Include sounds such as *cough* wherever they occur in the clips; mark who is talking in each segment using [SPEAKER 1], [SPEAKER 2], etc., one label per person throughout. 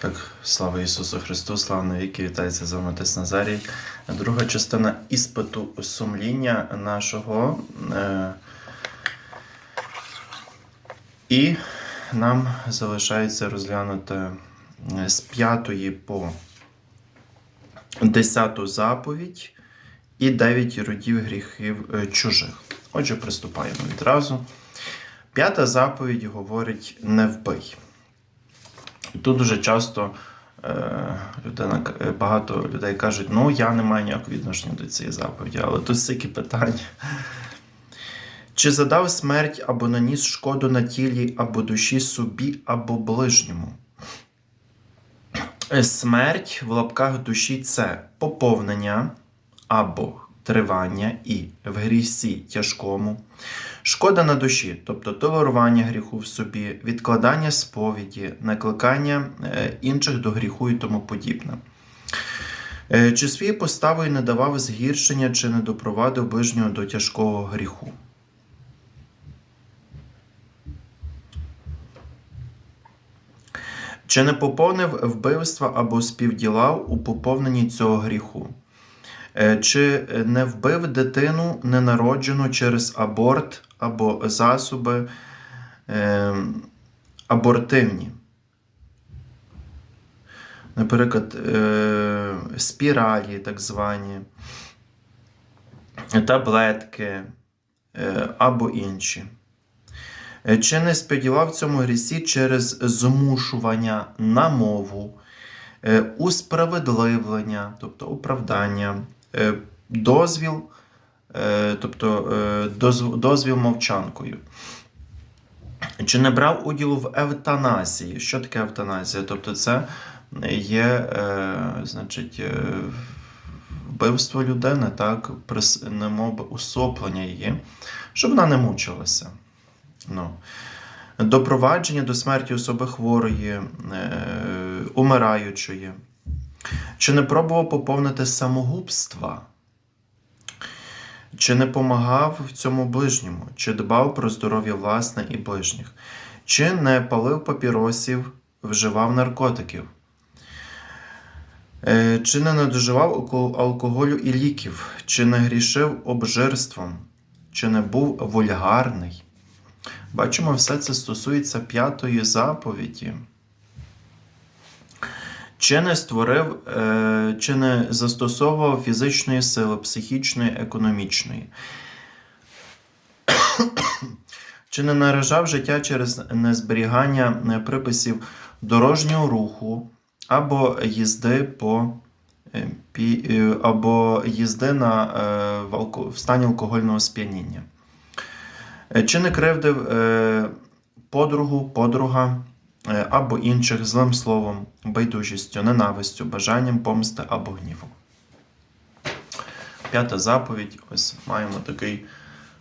[SPEAKER 1] Так, слава Ісусу Христу, слава навіки, вітається з вами Отець Назарій. Друга частина іспиту сумління нашого. Е, і нам залишається розглянути е, з п'ятої по десяту заповідь і дев'ять родів гріхів е, чужих. Отже, приступаємо відразу. П'ята заповідь говорить: не вбий. Тут дуже часто е, людина, е, багато людей кажуть, ну я не маю ніякого відношення до цієї заповіді, але тут стільки питань. Чи задав смерть або наніс шкоду на тілі, або душі собі, або ближньому? Смерть в лапках душі це поповнення або тривання і в грісі тяжкому, шкода на душі, тобто толерування гріху в собі, відкладання сповіді, накликання е, інших до гріху і тому подібне. Е, Чи своєю поставою не давав згіршення, чи не допровадив ближнього до тяжкого гріху? Чи не поповнив вбивства або співділав у поповненні цього гріху? Е, Чи не вбив дитину ненароджену через аборт або засоби е, абортивні? Наприклад, е, спіралі, так звані, таблетки або інші. Чи не сподівав цьому грісі через змушування на мову, усправедливлення, тобто оправдання, дозвіл, е, тобто е, дозвіл мовчанкою. Чи не брав уділу в евтаназії? Що таке евтаназія? Тобто, це є, е, значить, е, вбивство людини, так, немовби усоплення її, щоб вона не мучилася. Ну. Допровадження до смерті особи хворої, е, умираючої. Чи не пробував поповнити самогубства? Чи не помагав в цьому ближньому? Чи дбав про здоров'я власне і ближніх? Чи не палив папіросів, вживав наркотиків? Е, Чи не надоживав алкоголю і ліків? Чи не грішив обжирством? Чи не був вульгарний? Бачимо, все це стосується п'ятої заповіді. Чи не створив, е, чи не застосовував фізичної сили, психічної, економічної? *coughs* Чи не наражав життя через незберігання е, приписів дорожнього руху або їзди по е, або їзди на, в, стані алкогольного сп'яніння? Чи не кривдив подругу, подруга або інших злим словом, байдужістю, ненавистю, бажанням помсти або гнівом? П'ята заповідь. Ось маємо такий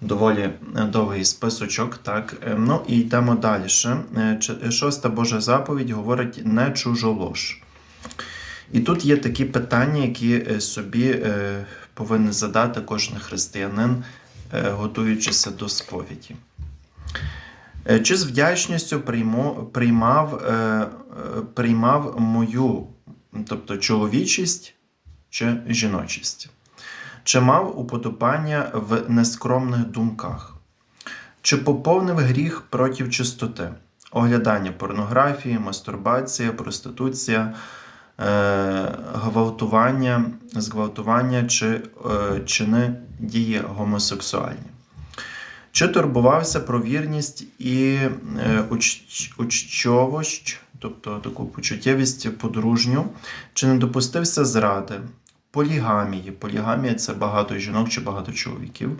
[SPEAKER 1] доволі е, довгий списочок. Так, Е, ну і йдемо далі. Е, Шоста Божа заповідь говорить не чужолож. І тут є такі питання, які е, собі е, повинен задати кожен християнин, е, готуючися до сповіді. Е, Чи з вдячністю приймо, приймав, е, е, приймав мою, тобто чоловічість чи жіночість? Чи мав уподобання в нескромних думках? Чи поповнив гріх проти чистоти? Оглядання порнографії, мастурбація, проституція, гвалтування, зґвалтування чи чини дії гомосексуальні? Чи турбувався про вірність і е, уч- учтьовощ, тобто таку почуттєвість подружню, чи не допустився зради, полігамії. Полігамія це багато жінок чи багато чоловіків,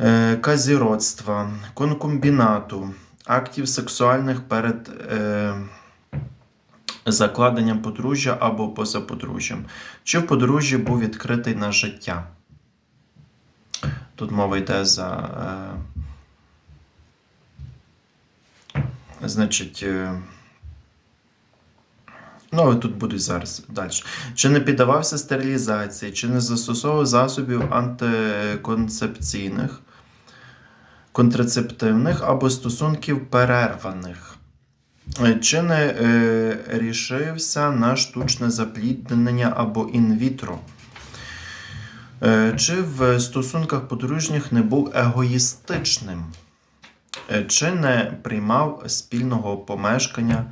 [SPEAKER 1] е, казіродства, конкумбінату, актів сексуальних перед е, закладенням подружжя або поза подружжям, чи в подружжі був відкритий на життя. Тут мова йде за. Е, значить. Е, ну, але тут будуть зараз далі. Чи не піддавався стерилізації, чи не застосовував засобів антиконцепційних, контрацептивних або стосунків перерваних. Е, Чи не е, рішився на штучне запліднення або інвітро? Е, Чи в стосунках подружніх не був егоїстичним? Е, Чи не приймав спільного помешкання?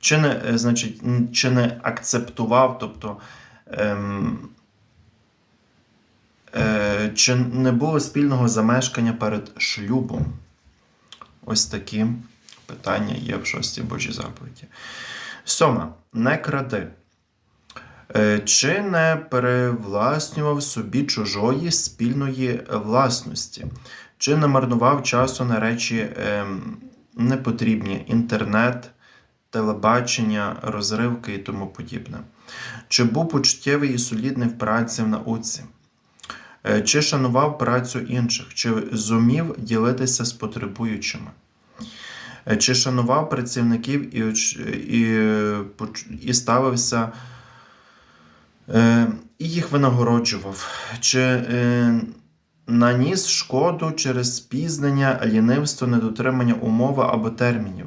[SPEAKER 1] Чи не, е, значить, чи не акцептував, тобто, ем, е, чи не було спільного замешкання перед шлюбом? Ось такі питання є в шостій Божій заповіді. Сьома. Не кради. Е, Чи не перевласнював собі чужої спільної власності? Чи не марнував часу на речі ем, непотрібні інтернет, телебачення, розривки і тому подібне? Чи був почуттєвий і солідний в праці в науці? Е, Чи шанував працю інших? Чи зумів ділитися з потребуючими? Е, Чи шанував працівників і, і, і ставився і їх винагороджував? Чи е, наніс шкоду через спізнення, лінивство, недотримання умови або термінів?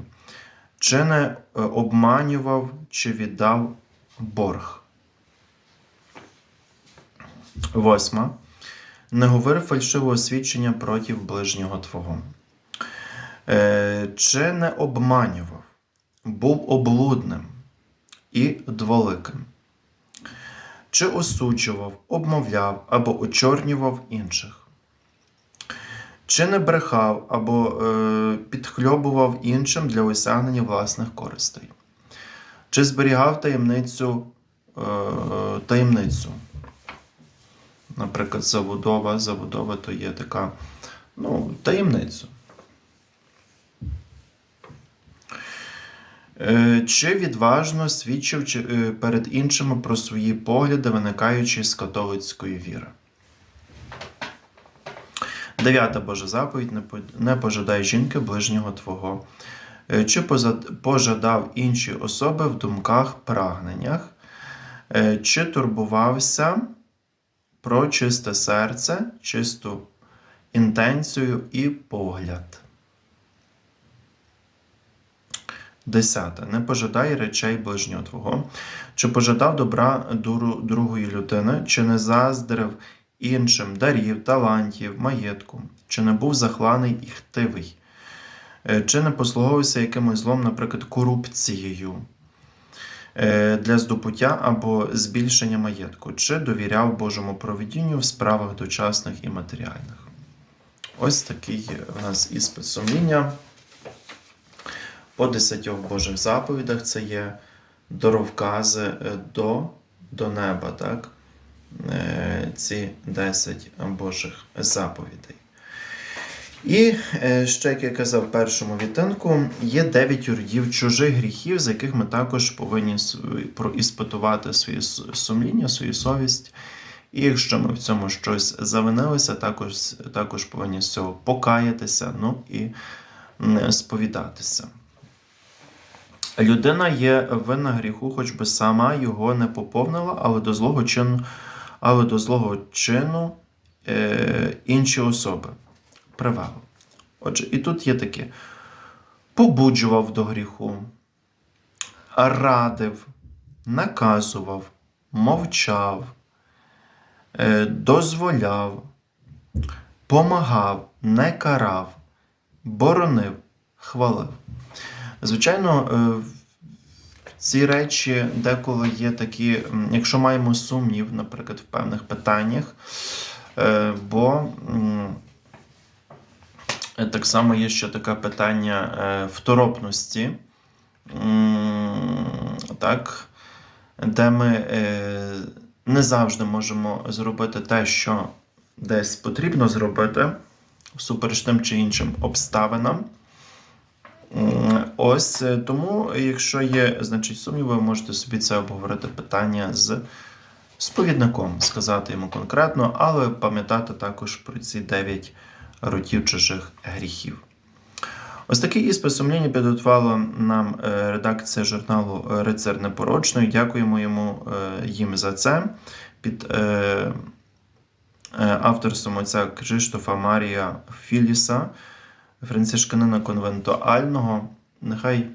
[SPEAKER 1] Чи не е, обманював, чи віддав борг? Восьма. Не говори фальшивого свідчення проти ближнього Твого. Е, чи не обманював, був облудним і дволиким, чи осуджував, обмовляв або очорнював інших, чи не брехав або е, підхльобував іншим для осягнення власних користей, чи зберігав таємницю, е, таємницю. Наприклад, забудова, забудова то є така ну, таємницю. Чи відважно свідчив е, перед іншими про свої погляди, виникаючи з католицької віри? Дев'ята Божа заповідь не пожадай жінки ближнього Твого. Е, Чи пожадав інші особи в думках, прагненнях, Е, чи турбувався про чисте серце, чисту інтенцію і погляд. Десяте. Не пожадай речей ближнього Твого. Чи пожадав добра дуру- другої людини, чи не заздрив іншим дарів, талантів, маєтку, чи не був захланий і хтивий, Е, чи не послуговувався якимось злом, наприклад, корупцією е, для здобуття або збільшення маєтку, чи довіряв Божому проведінню в справах дочасних і матеріальних. Ось такий у нас іспит сумління. По десятьох Божих заповідях це є дороговкази е, до, до неба, так? Е, ці 10 Божих заповідей. І е, ще, як я казав в першому відтинку, є 9 родів чужих гріхів, з яких ми також повинні проіспитувати своє сумління, свою совість. І якщо ми в цьому щось завинилися, також, також повинні з цього покаятися, ну і сповідатися. Людина є винна гріху, хоч би сама його не поповнила, але до злого чину, але до злого чину е, інші особи привели. Отже, і тут є таке: побуджував до гріху, радив, наказував, мовчав, е, дозволяв, помагав, не карав, боронив, хвалив. Звичайно, е, ці речі деколи є такі, якщо маємо сумнів, наприклад, в певних питаннях, е, бо так само є ще таке питання е, второпності, так, де ми не завжди можемо зробити те, що десь потрібно зробити, всупереч тим чи іншим обставинам. Ось е, тому, якщо є значить сумніви, ви можете собі це обговорити питання з сповідником, сказати йому конкретно, але пам'ятати також про ці 9 ротів чужих гріхів. Ось такий іспит сумління підготувала нам е, редакція журналу Рицар Непорочний. Дякуємо йому е, їм за це. Під авторством отця Криштофа Марія Філіса, францишканина конвентуального. Нехай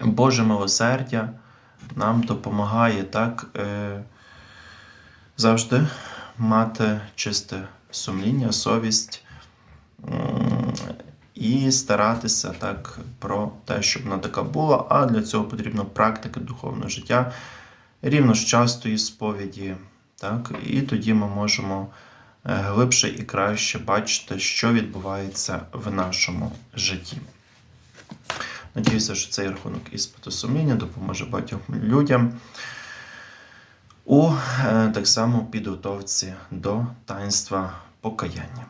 [SPEAKER 1] Боже милосердя нам допомагає так е, завжди мати чисте сумління, совість і старатися так про те, щоб вона така була. А для цього потрібна практика духовного життя, рівно ж частої сповіді. Так? І тоді ми можемо глибше і краще бачити, що відбувається в нашому житті. Надіюся, що цей рахунок іспиту сумління допоможе багатьом людям у е, так само підготовці до таїнства покаяння.